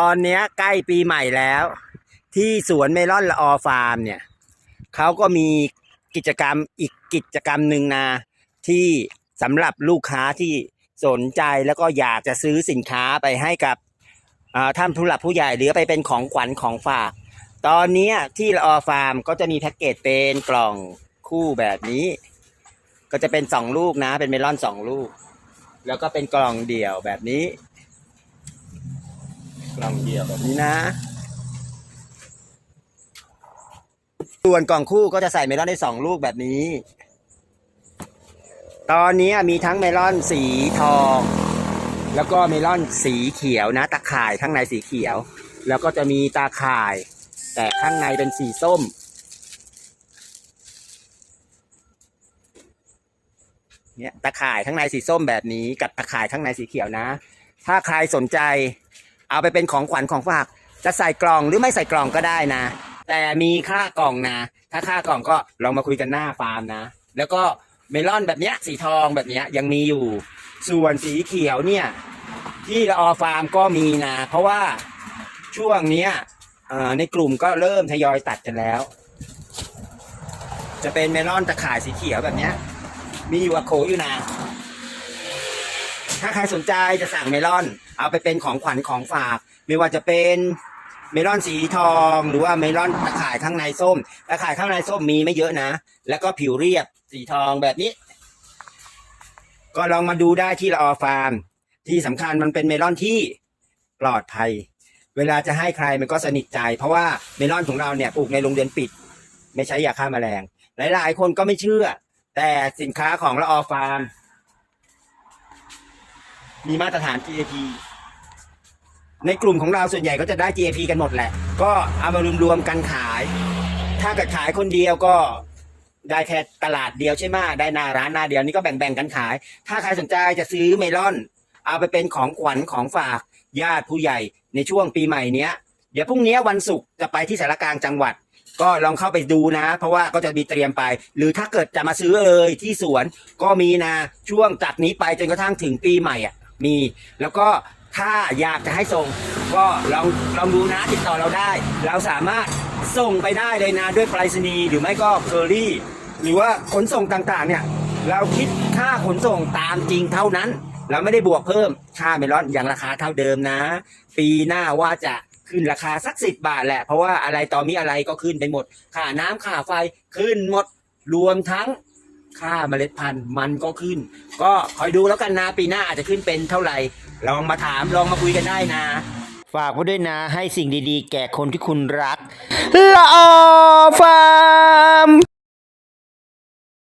ตอนเนี้ยใกล้ปีใหม่แล้ว ที่สวนเมลอนละออฟาร์มเนี่ยเขาก็มีกิจกรรมอีกกิจกรรมหนึ่งนะที่สำหรับลูกค้าที่สนใจแล้วก็อยากจะซื้อสินค้าไปให้กับท่านผู้หลักผู้ใหญ่หรือไปเป็นของขวัญของฝาก ตอนนี้ที่ละออฟาร์มก็จะมีแพ็กเกจเป็นกล่องคู่แบบนี้ ก็จะเป็นสองลูกนะเป็นเมลอนสองลูก แล้วก็เป็นกล่องเดี่ยวแบบนี้ กล่องเดียวแบบนี้นะ ส่วนกล่องคู่ก็จะใส่เมลอนได้สองลูกแบบนี้ ตอนนี้มีทั้งเมลอนสีทอง แล้วก็เมลอนสีเขียวนะ ตาข่ายข้างในสีเขียว แล้วก็จะมีตาข่าย แต่ข้างในเป็นสีส้ม เนี่ยตาข่ายข้างในสีส้มแบบนี้ กับตาข่ายข้างในสีเขียวนะ ถ้าใครสนใจ เอาไปเป็นของขวัญของฝาก จะใส่กล่องหรือไม่ใส่กล่องก็ได้นะ แต่มีค่ากล่องนะ ถ้าค่ากล่องก็ลองมาคุยกันหน้าฟาร์มนะ แล้วก็เมลอนแบบเนี้ยสีทองแบบเนี้ยยังมีอยู่ ส่วนสีเขียวเนี่ยที่ละออฟาร์มก็มีนะ เพราะว่าช่วงเนี้ยในกลุ่มก็เริ่มทยอยตัดกันแล้ว จะเป็นเมลอนตะข่ายสีเขียวแบบเนี้ยมีอยู่อะโขอยู่นะ ถ้าใครสนใจจะสั่งเมลอน เอาไปเป็นของขวัญของฝาก ไม่ว่าจะเป็นเมลอนสีทอง หรือว่าเมลอนตะข่ายข้างในส้มตะข่ายข้างในส้มมีไม่เยอะนะ แล้วก็ผิวเรียบสีทองแบบนี้ ก็ลองมาดูได้ที่ละออฟาร์ม ที่สำคัญมันเป็นเมลอนที่ปลอดภัย เวลาจะให้ใครมันก็สนิทใจ เพราะว่าเมลอนของเราเนี่ยปลูกในโรงเรียนปิด ไม่ใช้ยาฆ่าแมลง หลายๆ คนก็ไม่เชื่อ แต่สินค้าของละออฟาร์ม มีมาตรฐาน GAP ในกลุ่มของเราส่วนใหญ่ก็จะได้ GAP กันหมดแหละ ก็เอามารวมๆกันขาย ถ้าเกิดขายคนเดียวก็ได้แค่ตลาดเดียวใช่ไหมได้หนาร้านหนาเดียวนี่ก็แบ่งๆกันขาย ถ้าใครสนใจจะซื้อเมลอน เอาไปเป็นของขวัญของฝากญาติผู้ใหญ่ในช่วงปีใหม่เนี้ย เดี๋ยวพรุ่งนี้วันศุกร์จะไปที่สารกลางจังหวัด ก็ลองเข้าไปดูนะ เพราะว่าก็จะมีเตรียมไป หรือถ้าเกิดจะมาซื้อเลยที่สวนก็มีนะช่วงจากนี้ไปจนกระทั่งถึงปีใหม่อะ มี แล้วก็ถ้าอยากจะให้ส่ง ก็ลองลองดูนะติดต่อเราได้ เราสามารถส่งไปได้เลยนะด้วยไปรษณีย์หรือไม่ก็เคอรี่ หรือว่าขนส่งต่างๆ เนี่ย เราคิดค่าขนส่งตามจริงเท่านั้น เราไม่ได้บวกเพิ่มค่าเมลอนอย่างราคาเท่าเดิมนะ ปีหน้าว่าจะขึ้นราคาสักสิบบาทแหละ เพราะว่าอะไรต่อมีอะไรก็ขึ้นไปหมด ค่าน้ำค่าไฟขึ้นหมดรวมทั้ง ค่าเมล็ดพันธุ์มันก็ขึ้น ก็คอยดูแล้วกันนะปีหน้าอาจจะขึ้นเป็นเท่าไหร่ ลองมาถามลองมาคุยกันได้นะ ฝากไว้ด้วยนะให้สิ่งดีๆ แก่คนที่คุณรักละออฟาร์ม